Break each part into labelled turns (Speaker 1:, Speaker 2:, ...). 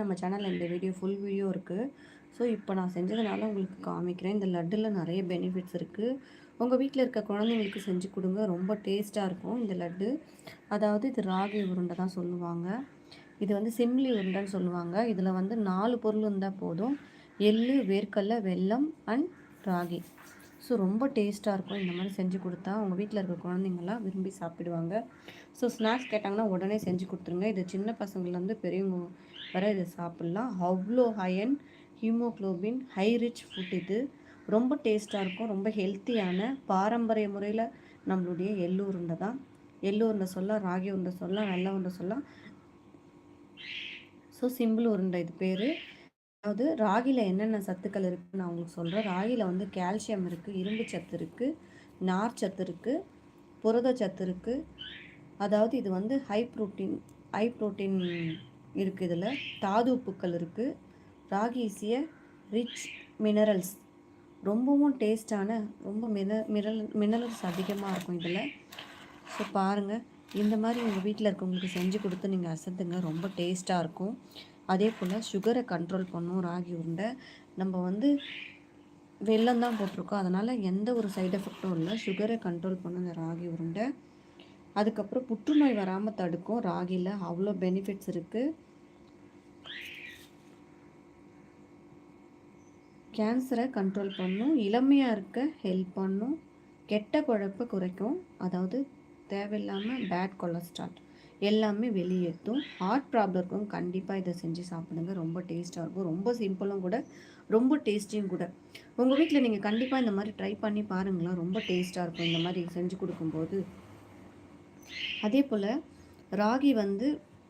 Speaker 1: நம்ம சேனலில் இந்த வீடியோ ஃபுல் வீடியோ இருக்குது ஸோ இப்போ நான் செஞ்சதுனால உங்களுக்கு காமிக்கிறேன். இந்த லட்டில் நிறைய பெனிஃபிட்ஸ் இருக்குது உங்கள் வீட்டில் இருக்க குழந்தைங்களுக்கு செஞ்சு கொடுங்க. ரொம்ப டேஸ்ட்டாக இருக்கும் இந்த லட்டு. அதாவது இது ராகி உருண்டை தான் சொல்லுவாங்க. இது வந்து சிம்லி உருண்டைன்னு சொல்லுவாங்க. இதில் வந்து நாலு பொருள் இருந்தால் போதும். எள்ளு வேர்க்கடலை வெல்லம் அண்ட் ராகி. ஸோ ரொம்ப டேஸ்ட்டாக இருக்கும். இந்த மாதிரி செஞ்சு கொடுத்தா உங்கள் வீட்டில் இருக்க குழந்தைங்களாம் விரும்பி சாப்பிடுவாங்க. ஸோ ஸ்நாக்ஸ் கேட்டாங்கன்னா உடனே செஞ்சு கொடுத்துருங்க. இது சின்ன பசங்கள்லேருந்து பெரியவங்க வர இதை சாப்பிட்லாம். அவ்வளோ iron haemoglobin high rich food இது. ரொம்ப டேஸ்ட்டாக இருக்கும். ரொம்ப ஹெல்த்தியான பாரம்பரிய முறையில் நம்மளுடைய எள்ளு உருண்டை தான். எள்ளு உருண்டை சொல்லலாம் ராகி உருண்டை சொல்லலாம் வெள்ளை உருண்டை சொல்லலாம். ஸோ சிம்பிள் உருண்டை இது பேர். அதாவது ராகியில் என்னென்ன சத்துக்கள் இருக்குதுன்னு நான் உங்களுக்கு சொல்கிறேன் ராகியில் வந்து கால்சியம் இருக்குது இரும்பு சத்து இருக்குது நார் சத்து இருக்குது புரத சத்து இருக்குது அதாவது இது வந்து ஹை ப்ரோட்டீன் ஹை ப்ரோட்டீன் இருக்குது இதில். தாது உப்புக்கள் இருக்குது ராகி இசிய ரிச் மினரல்ஸ் ரொம்பவும் டேஸ்டான ரொம்ப மின மினரல் மினரல்ஸ் அதிகமாக இருக்கும் இதில். ஸோ பாருங்கள் இந்த மாதிரி உங்கள் வீட்டில் இருக்கவங்களுக்கு செஞ்சு கொடுத்து நீங்கள் அசத்துங்க ரொம்ப டேஸ்ட்டாக இருக்கும். அதே போல் சுகரை கண்ட்ரோல் பண்ணும். ராகி உருண்டை நம்ம வந்து வெள்ளம் தான் போட்டிருக்கோம். அதனால் எந்த ஒரு சைடு எஃபெக்டும் இல்லை. சுகரை கண்ட்ரோல் பண்ணும் இந்த ராகி உருண்டை. அதுக்கப்புறம் புற்றுநோய் வராமல் தடுக்கும். ராகியில் அவ்வளோ பெனிஃபிட்ஸ் இருக்குது கேன்சரை கண்ட்ரோல் பண்ணும். இளமையாக இருக்க ஹெல்ப் பண்ணும். கெட்ட குழப்பை குறைக்கும். அதாவது தேவையில்லாமல் பேட் கொலஸ்ட்ரால் எல்லாமே வெளியேற்றும் ஹார்ட் ப்ராப்ளம் கண்டிப்பாக இதை செஞ்சு சாப்பிடுங்க. ரொம்ப டேஸ்ட்டாக இருக்கும். ரொம்ப சிம்பிளும் கூட ரொம்ப டேஸ்டியும் கூட. உங்கள் வீட்டில் நீங்கள் கண்டிப்பாக இந்த மாதிரி ட்ரை பண்ணி பாருங்களேன். ரொம்ப டேஸ்ட்டாக இருக்கும் இந்த மாதிரி செஞ்சு கொடுக்கும்போது. அதே போல் ராகி வந்து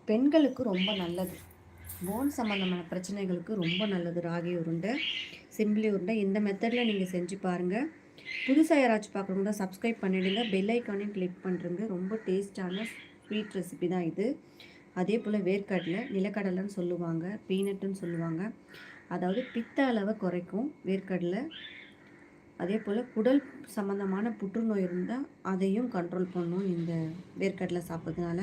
Speaker 1: பெண்களுக்கு ரொம்ப நல்லது. போன் சம்மந்தமான பிரச்சனைகளுக்கு ரொம்ப நல்லது. ராகி உருண்டை சிம்பிளி உருண்டை. இந்த மெத்தடில் நீங்கள் செஞ்சு பாருங்கள் புதுசாக யாராச்சும் பார்க்குறவங்க தான் சப்ஸ்கிரைப் பண்ணிவிடுங்க பெல் ஐக்கானையும் கிளிக் பண்ணுறங்க ரொம்ப டேஸ்டான ஸ்வீட் ரெசிபி தான் இது. அதே போல் வேர்க்கடலை நிலக்கடலைன்னு சொல்லுவாங்க. பீனட்டுன்னு சொல்லுவாங்க. அதாவது பித்த அளவை குறைக்கும் வேர்க்கடலை. அதே போல் குடல் சம்மந்தமான புற்றுநோய் இருந்தால் அதையும் கண்ட்ரோல் பண்ணும் இந்த வேர்க்கடலை சாப்பிட்றதுனால.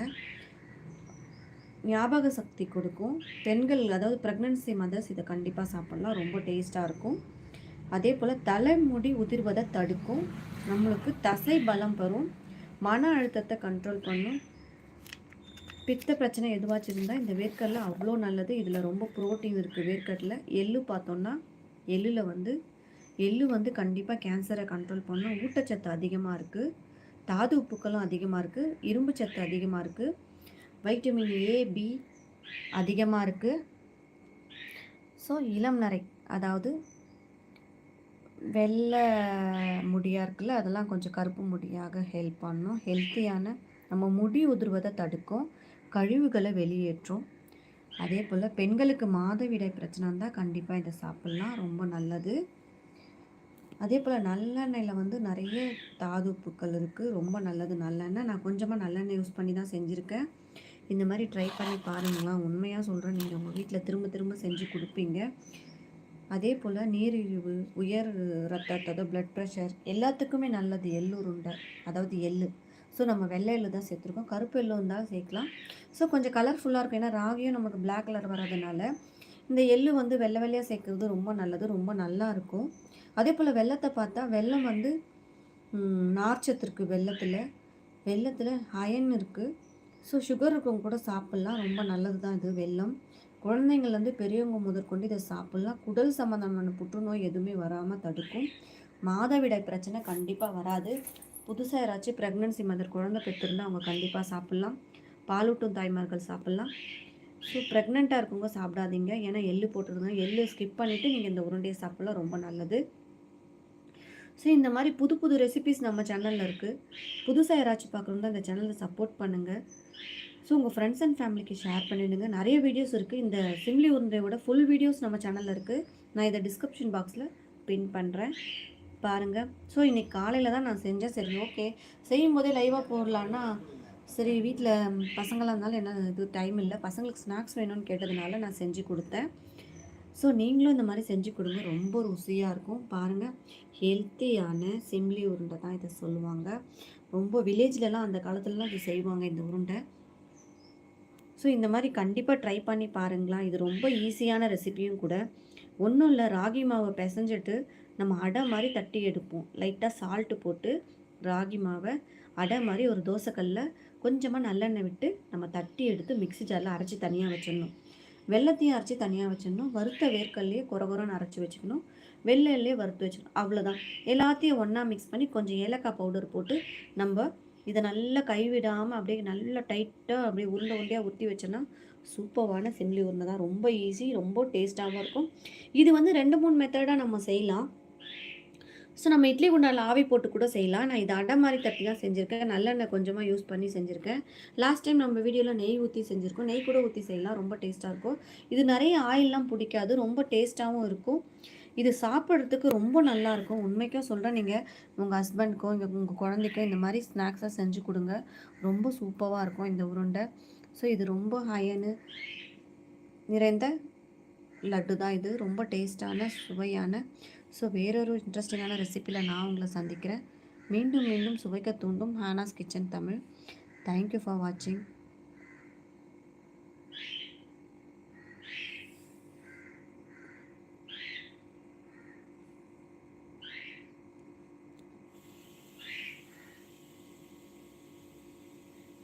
Speaker 1: ஞாபக சக்தி கொடுக்கும். பெண்கள் அதாவது ப்ரெக்னென்சி மதர்ஸ் இதை கண்டிப்பாக சாப்பிட்லாம். ரொம்ப டேஸ்ட்டாக இருக்கும். அதே போல் தலைமுடி உதிர்வதை தடுக்கும். நம்மளுக்கு தசை பலம் பெறும் மன அழுத்தத்தை கண்ட்ரோல் பண்ணும். பித்த பிரச்சனை எதுவாச்சும் இருந்தால் இந்த வேர்க்கடல அவ்வளோ நல்லது. இதில் ரொம்ப ப்ரோட்டீன் இருக்குது வேர்க்கடல. எள்ளு பார்த்தோன்னா எள்ளில் வந்து எள்ளு வந்து கண்டிப்பாக கேன்சரை கண்ட்ரோல் பண்ணும். ஊட்டச்சத்து அதிகமாக இருக்குது தாது உப்புக்களும் அதிகமாக இருக்குது இரும்பு சத்து அதிகமாக இருக்குது வைட்டமின் ஏ பி அதிகமாக இருக்குது ஸோ இளம் நரை அதாவது வெள்ளை முடியாக இருக்குல்ல அதெல்லாம் கொஞ்சம் கருப்பு முடியாக ஹெல்ப் பண்ணும். ஹெல்த்தியான நம்ம முடி உதிர்வதை தடுக்கும். கழிவுகளை வெளியேற்றும். அதே போல் பெண்களுக்கு மாதவிடை பிரச்சனை இருந்தால் கண்டிப்பாக இதை சாப்பிட்லாம். ரொம்ப நல்லது. அதே போல் நல்லெண்ணெயில் வந்து நிறைய தாதுப்புக்கள் இருக்குது ரொம்ப நல்லது. நல்லெண்ணெய் நான் கொஞ்சமாக நல்லெண்ணெய் யூஸ் பண்ணி தான் செஞ்சுருக்கேன். இந்த மாதிரி ட்ரை பண்ணி பாருங்களேன். உண்மையாக சொல்கிறேன் நீங்கள் உங்கள் வீட்டில் திரும்ப திரும்ப செஞ்சு கொடுப்பீங்க. அதே போல் நீரிழிவு உயர் ரத்த அதாவது பிளட் ப்ரெஷர் எல்லாத்துக்குமே நல்லது. எள்ளு உருண்டை அதாவது எள்ளு ஸோ நம்ம வெள்ளை எள்ளு தான் சேர்த்துருக்கோம். கருப்பு எள்ளு இருந்தால் சேர்க்கலாம். ஸோ கொஞ்சம் கலர்ஃபுல்லாக இருக்கும். ஏன்னா ராகியும் நமக்கு பிளாக் கலர் வர்றதுனால இந்த எள்ளு வந்து வெள்ளை வெள்ளையாக சேர்க்குறது ரொம்ப நல்லது. ரொம்ப நல்லா இருக்கும். அதே போல் வெள்ளத்தை பார்த்தா வெள்ளம் வந்து நார்ச்சத்து இருக்குது வெள்ளத்தில் வெள்ளத்தில் அயன் இருக்குது ஸோ சுகர் இருக்கவங்க கூட சாப்பிட்லாம். ரொம்ப நல்லது தான் இது வெள்ளம். குழந்தைங்கள்லேருந்து பெரியவங்க முதற்கொண்டு இதை சாப்பிட்லாம். குடல் சம்மந்தமான புற்றுநோய் எதுவுமே வராமல் தடுக்கும். மாதவிடாய் பிரச்சனை கண்டிப்பாக வராது. புதுசாக யாராச்சும் ப்ரெக்னன்சி மதர் குழந்தை பெற்றிருந்தால் அவங்க கண்டிப்பாக சாப்பிட்லாம். பாலூட்டும் தாய்மார்கள் சாப்பிட்லாம். ஸோ ப்ரெக்னெண்ட்டாக இருக்கவங்க சாப்பிடாதீங்க. ஏன்னா எள்ளு போட்டுருங்க எள்ளு ஸ்கிப் பண்ணிவிட்டு நீங்கள் இந்த உருண்டையை சாப்பிட்லாம். ரொம்ப நல்லது. ஸோ இந்த மாதிரி புது புது ரெசிபிஸ் நம்ம சேனலில் இருக்குது புதுசாக யாராச்சும் பார்க்கணும் தான் இந்த சேனலை சப்போர்ட் பண்ணுங்கள் ஸோ உங்கள் ஃப்ரெண்ட்ஸ் அண்ட் ஃபேமிலிக்கு ஷேர் பண்ணிவிடுங்க நிறைய வீடியோஸ் இருக்குது இந்த சிம்லி உருண்டையோட ஃபுல் வீடியோஸ் நம்ம சேனலில் இருக்குது நான் இதை டிஸ்கிரிப்ஷன் பாக்ஸில் பின் பண்ணுறேன் பாருங்கள் ஸோ இன்றைக்கி காலையில் தான் நான் செஞ்சேன். சரி ஓகே செய்யும் போதே லைவாக போடலான்னா சரி வீட்டில் பசங்களாக இருந்தாலும் என்ன இது டைம் இல்லை. பசங்களுக்கு ஸ்நாக்ஸ் வேணும்னு கேட்டதுனால நான் செஞ்சு கொடுத்தேன். ஸோ நீங்களும் இந்த மாதிரி செஞ்சு கொடுங்க. ரொம்ப ருசியாக இருக்கும். பாருங்கள் ஹெல்த்தியான சிம்லி உருண்டை தான் இதை சொல்லுவாங்க. ரொம்ப வில்லேஜ்லலாம் அந்த காலத்துலலாம் இது செய்வாங்க இந்த உருண்டை. ஸோ இந்த மாதிரி கண்டிப்பாக ட்ரை பண்ணி பாருங்களா? இது ரொம்ப ஈஸியான ரெசிபியும் கூட. ஒன்றும் இல்லை ராகி மாவை பிசைஞ்சிட்டு நம்ம அடை மாதிரி தட்டி எடுப்போம். லைட்டாக சால்ட்டு போட்டு ராகி மாவை அடை மாதிரி ஒரு தோசைக்கல்ல கொஞ்சமாக நல்லெண்ணெய் விட்டு நம்ம தட்டி எடுத்து மிக்ஸி ஜாரில் அரைச்சி தனியாக வச்சிடணும். வெள்ளத்தையும் அரைச்சி தனியாக வச்சிடணும். வறுத்த வேர்க்கல்லையே குறகுறன்னு அரைச்சி வச்சுக்கணும். வெள்ளையிலே வறுத்து வச்சுக்கணும் அவ்வளோதான் எல்லாத்தையும் ஒன்றா மிக்ஸ் பண்ணி கொஞ்சம் ஏலக்காய் பவுடர் போட்டு நம்ம இதை நல்லா கைவிடாமல் அப்படியே நல்லா டைட்டாக அப்படியே உருண்டை உருண்டையாக ஊற்றி வச்சோன்னா சூப்பரான செம்லி உருண்டை தான். ரொம்ப ஈஸி ரொம்ப டேஸ்ட்டாகவும் இருக்கும். இது வந்து ரெண்டு மூணு மெத்தடாக நம்ம செய்யலாம். ஸோ நம்ம இட்லி குண்டாவில் ஆவி போட்டு கூட செய்யலாம். நான் இது அடை மாதிரி தட்டி தான் செஞ்சுருக்கேன். நல்லெண்ணெய் கொஞ்சமாக யூஸ் பண்ணி செஞ்சுருக்கேன். லாஸ்ட் டைம் நம்ம வீடியோவில் நெய் ஊற்றி செஞ்சுருக்கோம். நெய் கூட ஊற்றி செய்யலாம். ரொம்ப டேஸ்ட்டாக இருக்கும். இது நிறைய ஆயிலெலாம் பிடிக்காது. ரொம்ப டேஸ்ட்டாகவும் இருக்கும். இது சாப்பிட்றதுக்கு ரொம்ப நல்லாயிருக்கும் உண்மைக்கும் சொல்கிறேன் நீங்கள் உங்கள் ஹஸ்பண்ட்க்கோ இங்கே உங்கள் குழந்தைக்கோ இந்த மாதிரி ஸ்நாக்ஸாக செஞ்சு கொடுங்க. ரொம்ப சூப்பராக இருக்கும் இந்த உருண்டை. ஸோ இது ரொம்ப ஹையனு நிறைந்த லட்டு தான் இது. ரொம்ப டேஸ்டான சுவையான. ஸோ வேறொரு இன்ட்ரெஸ்டிங்கான ரெசிப்பியில் நான் உங்களை சந்திக்கிறேன். மீண்டும் மீண்டும் சுவைக்க தூண்டும் Hana's kitchen Tamil. Thank you for வாட்சிங்